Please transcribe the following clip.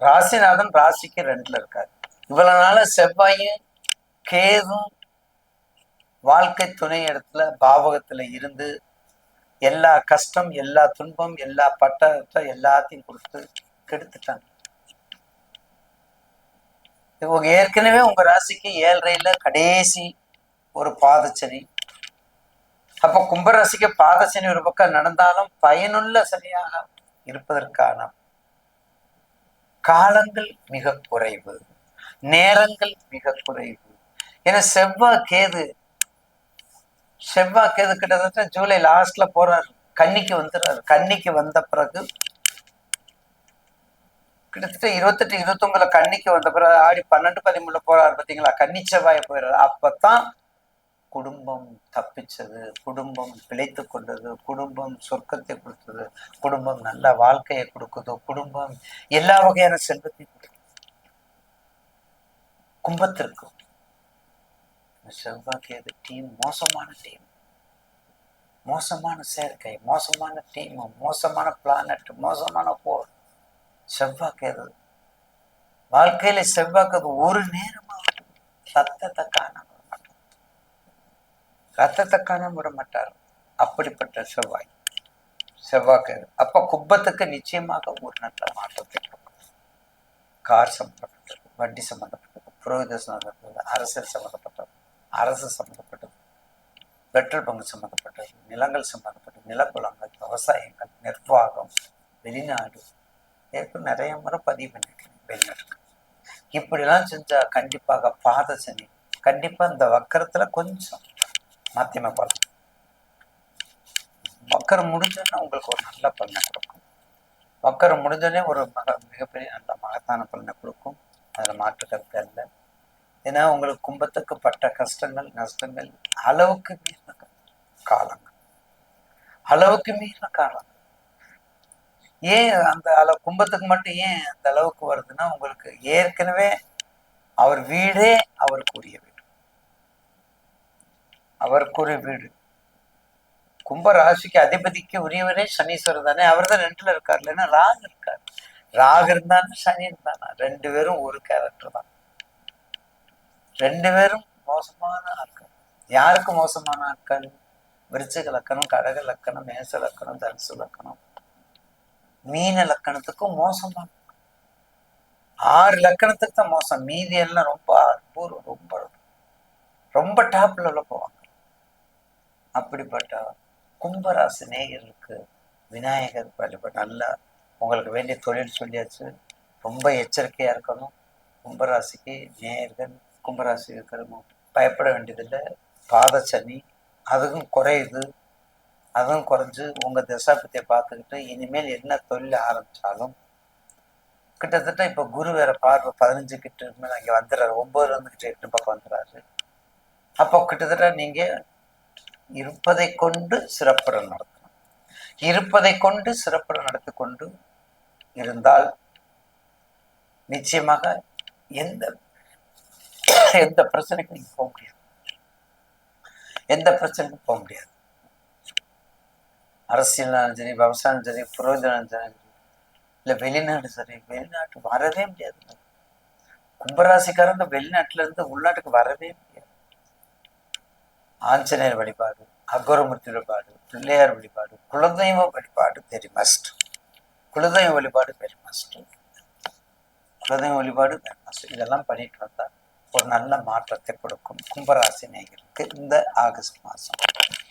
ராசிநாதன் ராசிக்கு ரெண்டுல இருக்காரு. இவ்வளவு நாள செவ்வாயும் கேதும் வாழ்க்கை துணை இடத்துல பாவகத்துல இருந்து எல்லா கஷ்டம் எல்லா துன்பம் எல்லா பட்டத்தை எல்லாத்தையும் கொடுத்து கெடுத்துட்டாங்க. இவங்க ஏற்கனவே உங்க ராசிக்கு ஏழரையில கடைசி ஒரு பாதச்சனி அப்ப கும்பராசிக்கு பாதச்சனி ஒரு பக்கம் நடந்தாலும் பயனுள்ள சனியாக இருப்பதற்கான காலங்கள் மிக குறைவு நேரங்கள் மிக குறைவு. ஏன்னா செவ்வாய் கேது செவ்வாய் கேது கிட்டத்தட்ட ஜூலை லாஸ்ட்ல போறாரு. கன்னிக்கு வந்துடுறாரு. கன்னிக்கு வந்த பிறகு கிட்டத்தட்ட இருபத்தெட்டு இருபத்தொன்பதுல கன்னிக்கு வந்த பிறகு ஆடி பன்னெண்டு பதிமூணுல போறாரு பாத்தீங்களா? கன்னி செவ்வாய் போயிடுறாரு. அப்பதான் குடும்பம் தப்பிச்சது குடும்பம் பிழைத்து கொண்டது குடும்பம் சொர்க்கத்தை கொடுத்தது குடும்பம் நல்ல வாழ்க்கையை கொடுக்குது குடும்பம் எல்லா வகையான செல்வத்தையும் கும்பத்திற்கு செவ்வாய்க்கு டீம் மோசமான டீம் மோசமான சேர்க்கை மோசமான டீம் மோசமான பிளானட் மோசமான போர். செவ்வாய்க்கு வாழ்க்கையில செவ்வாய்க்கு ஒரு நேரமாக சத்தத்தை காணாம ரத்தத்தை காண விட மாட்டார். அப்படிப்பட்ட செவ்வாய். செவ்வாய்க்கு அப்ப குப்பத்துக்கு நிச்சயமாக ஒரு நல்ல மாற்றத்தை கார் சம்பந்தப்பட்டது வண்டி சம்பந்தப்பட்டது புரோகித சம்பந்தப்பட்டது அரசியல் சம்பந்தப்பட்டது அரசு சம்பந்தப்பட்டது பெட்ரோல் பங்கு சம்பந்தப்பட்டது நிலங்கள் சம்பந்தப்பட்டது நிலக்குளங்கள் விவசாயங்கள் நிர்வாகம் வெளிநாடு இதற்கு நிறைய முறை பதிவு பண்ணிருக்கேன் வெளிநாட்டுக்கு. இப்படிலாம் செஞ்சா கண்டிப்பாக பாத சனி கண்டிப்பா இந்த வக்கரத்துல கொஞ்சம் மாத்தியமா பார்க்கணும் வக்கரம் முடிஞ்சோன்னா உங்களுக்கு ஒரு நல்ல பலனை கொடுக்கும். வக்கரம் முடிஞ்சோடனே ஒரு மக மிகப்பெரிய நல்ல மகத்தான பலனை கொடுக்கும். அதில் மாற்று கருத்து அல்ல ஏன்னா உங்களுக்கு கும்பத்துக்கு பட்ட கஷ்டங்கள் நஷ்டங்கள் அளவுக்கு மீறின காலங்கள். அளவுக்கு மீறின காலம். ஏன் அந்த அளவு கும்பத்துக்கு மட்டும் ஏன் அந்த அளவுக்கு வருதுன்னா உங்களுக்கு ஏற்கனவே அவர் வீடே அவருக்குரிய வீடு அவருக்குரிய வீடு. கும்ப ராசிக்கு அதிபதிக்கு உரியவரே சனீஸ்வரர் தானே. அவர் தான் ரெண்டுல இருக்கார். இல்லைன்னா ராகு இருக்கார். ராகு இருந்தாலும் சனி இருந்தானா? ரெண்டு பேரும் ஒரு கேரக்டர் தான். ரெண்டு பேரும் மோசமான ஆட்கள். யாருக்கு மோசமான ஆட்கள்? விருச்சிக லக்கணம் கடக லக்கணம் மேச லக்கணம் தனுசு லக்கணம். மீன லக்கணத்துக்கும் மோசமான. ஆறு லக்கணத்துக்கு தான் மோசம். மீதி எல்லாம் ரொம்ப அற்பூர்வம் ரொம்ப ரொம்ப டாப்ல உள்ள போவாங்க. அப்படிப்பட்ட கும்பராசி நேயர்களுக்கு விநாயகர் வழிபாடு நல்லா உங்களுக்கு வேண்டிய தொழில் சொல்லியாச்சு. ரொம்ப எச்சரிக்கையாக இருக்கணும். கும்பராசிக்கு நேயர்கள் கும்பராசி இருக்கிறவங்க பயப்பட வேண்டியதில்லை. பாத சனி அதுவும் குறையுது. அதுவும் குறைஞ்சு உங்கள் தசாபத்தியை பார்த்துக்கிட்டு இனிமேல் என்ன தொழில் ஆரம்பித்தாலும் கிட்டத்தட்ட இப்போ குரு வேற பார்வை பதினஞ்சு கிட்ட மேல அங்கே வந்துடுறாரு ஒம்பதுலேருந்து கிட்ட எட்டு பக்கம் வந்துடுறாரு அப்போ கிட்டத்தட்ட நீங்கள் இருப்பதை கொண்டு சிறப்புடன் நடத்தணும் இருப்பதை கொண்டு சிறப்புடன் நடத்தி கொண்டு இருந்தால் நிச்சயமாக எந்த எந்த பிரச்சனைக்கும் நீங்க போக முடியாது. எந்த பிரச்சனைக்கும் போக முடியாது. அரசியல்னாலும் சரி விவசாயம் சரி புரோஜனம் சரி இல்லை வெளிநாடு சரி வெளிநாட்டு வரவே முடியாது. கும்பராசிக்காரங்க வெளிநாட்டுல இருந்து உள்நாட்டுக்கு வரவே முடியாது ஆஞ்சநேயர் வழிபாடு அகோரமூர்த்தி வழிபாடு பிள்ளையார் வழிபாடு குலதெய்வ வழிபாடு வெரி மஸ்ட் குலதெய்வ வழிபாடு வெரி மஸ்ட் குலதெய்வ வழிபாடு வெரி மஸ்ட் இதெல்லாம் பண்ணிட்டு வந்தால் ஒரு நல்ல மாற்றத்தை கொடுக்கும். கும்பராசி நேயர்களுக்கு இந்த ஆகஸ்ட் மாதம்